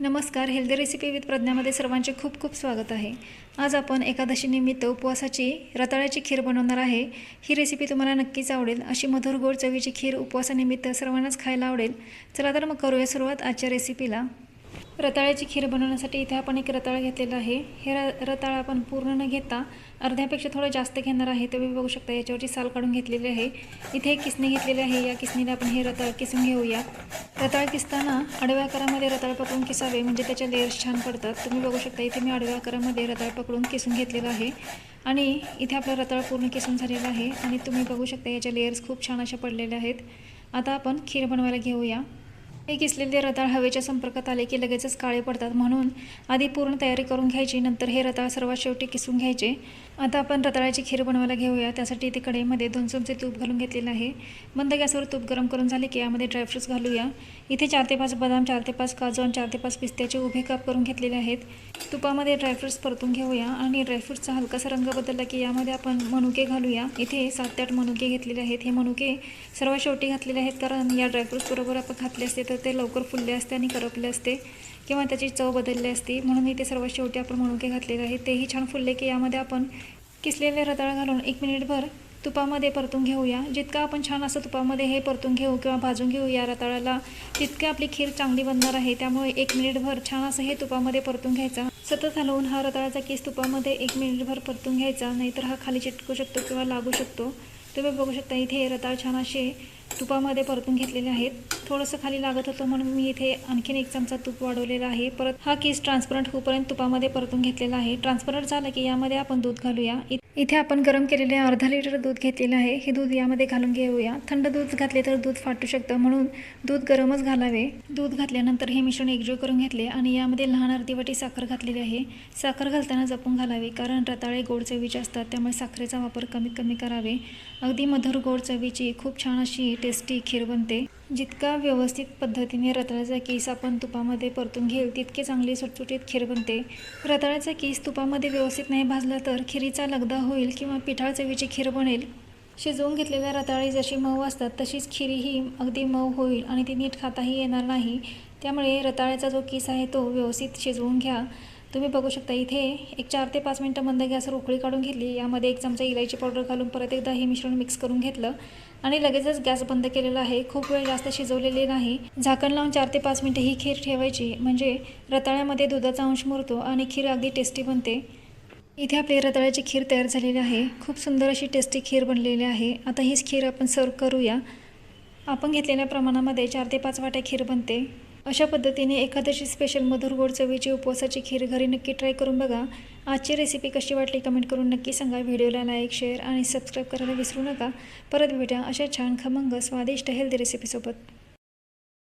नमस्कार healthy recipe with प्रज्ञामध्ये सर्वांचे खूप खूप स्वागत आहे. आज आपण एकादशीनिमित्त उपवासाची रताळ्याची खीर बनवणार आहे. ही रेसिपी तुम्हाला नक्कीच आवडेल. अशी मधुर गोड चवीची खीर उपवासानिमित्त सर्वांनाच खायला आवडेल. चला तर मग करूया सुरुवात आजच्या रेसिपीला रताळ्याची खीर बनवण्यासाठी इथे आपण एक रताळ घेतलेला आहे. हे र रताळ आपण पूर्ण न घेता अर्ध्यापेक्षा थोडं जास्त घेणार आहे तुम्ही बघू शकता. याच्यावरची साल काढून घेतलेली आहे. इथे एक किसणी घेतलेली आहे. या किसणीने आपण हे रताळ किसून घेऊया. रताळ किसताना आडव्या आकारामध्ये रताळ पकडून किसावे म्हणजे त्याचे लेयर्स छान पडतात. तुम्ही बघू शकता इथे मी आडव्या आकारामध्ये रताळ पकडून किसून घेतलेलं आहे. आणि इथे आपलं रताळ पूर्ण किसून झालेलं आहे. आणि तुम्ही बघू शकता याच्या लेयर्स खूप छान अशा पडलेल्या आहेत. आता आपण खीर बनवायला घेऊया. हे किसलेले रताळ हवेच्या संपर्कात आले की लगेचच काळे पडतात म्हणून आधी पूर्ण तयारी करून घ्यायची नंतर हे रताळ सर्वात शेवटी किसून घ्यायचे. आता आपण रताळ्याची खीर बनवायला घेऊया. त्यासाठी इथे कढईमध्ये दोन चमचे तूप घालून घेतलेलं आहे. मंद गॅसवर तूप गरम करून झाले की यामध्ये ड्रायफ्रुट्स घालूया. इथे चार ते पाच बदाम चार ते पाच काजू आणि चार ते पाच पिस्त्याचे उभे काप करून घेतलेले आहेत. तुपामध्ये ड्रायफ्रुट्स परतून घेऊया आणि ड्रायफ्रुट्सचा हलकासा रंग बदलला की यामध्ये आपण मनुके घालूया. इथे सात ते आठ मनुके घेतलेले आहेत. हे मनुके सर्वात शेवटी घातलेले आहेत कारण या ड्रायफ्रुट्सबरोबर आपण घातले असते तर ते लवकर फुलले असते आणि करपले असते किंवा त्याची चव बदलली असती. म्हणून इथे सर्वात शेवटी आपण मणुके घातलेले आहे तेही छान फुलले की यामध्ये आपण किसलेले रताळ घालून एक मिनिटभर तुपामध्ये परतून घेऊया. जितकं आपण छान असं तुपामध्ये हे परतून घेऊ किंवा भाजून घेऊ या रताळ्याला तितकी आपली खीर चांगली बनणार आहे. त्यामुळे एक मिनिटभर छान असं हे तुपामध्ये परतून घ्यायचा. सतत हलवून हा रताळाचा केस तुपामध्ये एक मिनिटभर परतून घ्यायचा. नाहीतर हा खाली चिटकू शकतो किंवा लागू शकतो. तुम्ही बघू शकता इथे रताळ छान असे तुपामध्ये परतून घेतलेले आहेत. थोडंसं खाली लागत होतं म्हणून मी इथे आणखीन एक चमचा तूप वाढवलेला आहे. परत हा केस ट्रान्सपरंट होईपर्यंत तुपामध्ये परतून घेतलेला आहे. ट्रान्सपरंट झालं की यामध्ये आपण दूध घालूया. इ- इथे आपण गरम केलेले अर्धा लिटर दूध घेतलेलं आहे. हे दूध यामध्ये घालून घेऊया. थंड दूध घातले तर दूध फाटू शकतं. म्हणून दूध गरमच घालावे. दूध घातल्यानंतर हे मिश्रण एकजीव करून घेतले आणि यामध्ये लहान अर्धी वाटी साखर घातलेली आहे. साखर घालताना जपून घालावे कारण रताळे गोड चवीचे असतात. त्यामुळे साखरेचा वापर कमीत कमी करावे. अगदी मधुर गोड चवीची खूप छान अशी टेस्टी खीर बनते. जितका व्यवस्थित पद्धतीने रताळ्याचा केस आपण तुपामध्ये परतून घेईल तितके चांगली सुटसुटीत खीर बनते. रताळ्याचा केस तुपामध्ये व्यवस्थित नाही भाजला तर खिरीचा लगदा होईल किंवा पिठाळ चवीची खीर बनेल. शिजवून घेतलेल्या रताळी जशी मऊ असतात तशीच खीर ही अगदी मऊ होईल आणि ती नीट खाताही येणार नाही. त्यामुळे रताळ्याचा जो केस आहे तो व्यवस्थित शिजवून घ्या. तुम्ही बघू शकता इथे एक चार ते पाच मिनटं मंद गॅसवर उकळी काढून घेतली. यामध्ये एक चमचा इलायची पावडर घालून परत एकदा हे मिश्रण मिक्स करून घेतलं. आणि लगेचच गॅस बंद केलेला आहे. खूप वेळ जास्त शिजवलेले नाही. झाकण लावून चार ते पाच मिनटं ही खीर ठेवायची. म्हणजे रताळ्यामध्ये दुधाचा अंश मुरतो आणि खीर अगदी टेस्टी बनते. इथे आपली रताळ्याची खीर तयार झालेली आहे. खूप सुंदर अशी टेस्टी खीर बनलेली आहे. आता हीच खीर आपण सर्व करूया. आपण घेतलेल्या प्रमाणामध्ये चार ते पाच वाट्या खीर बनते. अशा पद्धतीने एकादशी स्पेशल मधुर गोड चवीची उपवासाची खीर घरी नक्की ट्राय करून बघा. आजची रेसिपी कशी वाटली कमेंट करून नक्की सांगा. व्हिडिओला लाईक शेअर आणि सबस्क्राईब करायला विसरू नका. परत भेटा अशा छान खमंग स्वादिष्ट हेल्दी रेसिपीसोबत